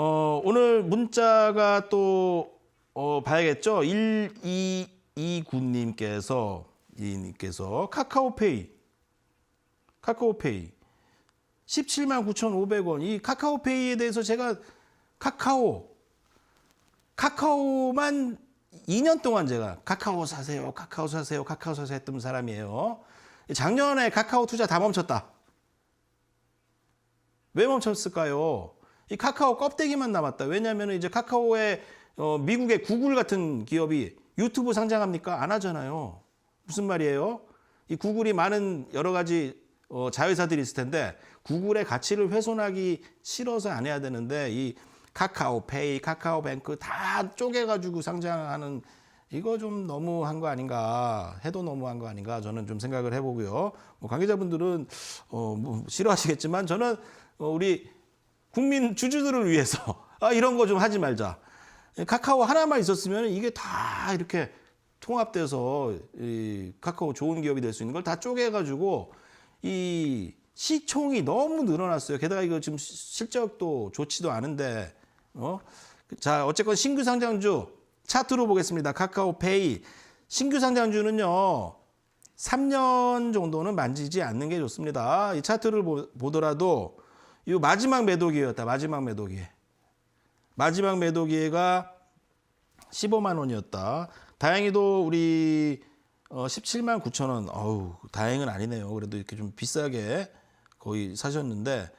어, 오늘 문자가 또 어, 봐야겠죠. 1229님께서 이님께서 카카오페이 카카오페이 17만 9,500원. 이 카카오페이에 대해서 제가 카카오 카카오만 2년 동안 제가 카카오 사세요, 카카오 사세요, 카카오 사세요 했던 사람이에요. 작년에 카카오 투자 다 멈췄다. 왜 멈췄을까요? 이 카카오 껍데기만 남았다. 왜냐하면 이제 카카오의 어, 미국의 구글 같은 기업이 유튜브 상장합니까? 안 하잖아요. 무슨 말이에요? 이 구글이 많은 여러 가지 어, 자회사들이 있을 텐데 구글의 가치를 훼손하기 싫어서 안 해야 되는데 이 카카오페이, 카카오뱅크 다 쪼개가지고 상장하는 이거 좀 너무한 거 아닌가 해도 너무한 거 아닌가 저는 좀 생각을 해보고요. 뭐 관계자분들은 어, 뭐 싫어하시겠지만 저는 어, 우리 국민 주주들을 위해서 아, 이런 거 좀 하지 말자. 카카오 하나만 있었으면 이게 다 이렇게 통합돼서 이 카카오 좋은 기업이 될 수 있는 걸 다 쪼개가지고 이 시총이 너무 늘어났어요. 게다가 이거 지금 시- 실적도 좋지도 않은데 어? 자 어쨌건 신규 상장주 차트로 보겠습니다. 카카오페이 신규 상장주는요 3년 정도는 만지지 않는 게 좋습니다. 이 차트를 보, 보더라도 이 마지막 매도 기회였다. 마지막 매도 기회. 마지막 매도 기회가 15만 원이었다. 다행히도 우리 어 17만 9천 원. 어우, 다행은 아니네요. 그래도 이렇게 좀 비싸게 거의 사셨는데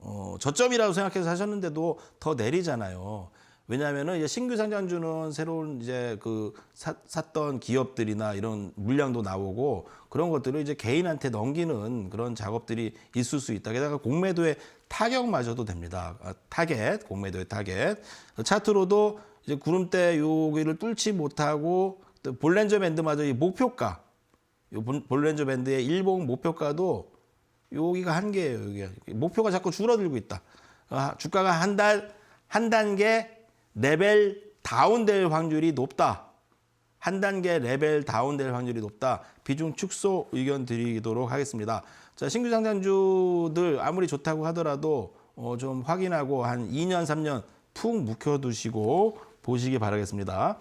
어 저점이라고 생각해서 사셨는데도 더 내리잖아요. 왜냐하면은 이제 신규 상장주는 새로운 이제 그 사, 샀던 기업들이나 이런 물량도 나오고 그런 것들을 이제 개인한테 넘기는 그런 작업들이 있을 수 있다. 게다가 공매도의 타격마저도 됩니다. 아, 타겟, 공매도의 타겟. 차트로도 이제 구름대 여기를 뚫지 못하고 또 볼렌저 밴드마저 이 목표가, 요 본- 볼렌저 밴드의 일봉 목표가도 여기가 한계예요. 여기가 목표가 자꾸 줄어들고 있다. 아, 주가가 한 달 한 단계 레벨 다운될 확률이 높다. 한 단계 레벨 다운될 확률이 높다. 비중 축소 의견 드리도록 하겠습니다. 자, 신규 상장주들 아무리 좋다고 하더라도 어, 좀 확인하고 한 2년, 3년 푹 묵혀두시고 보시기 바라겠습니다.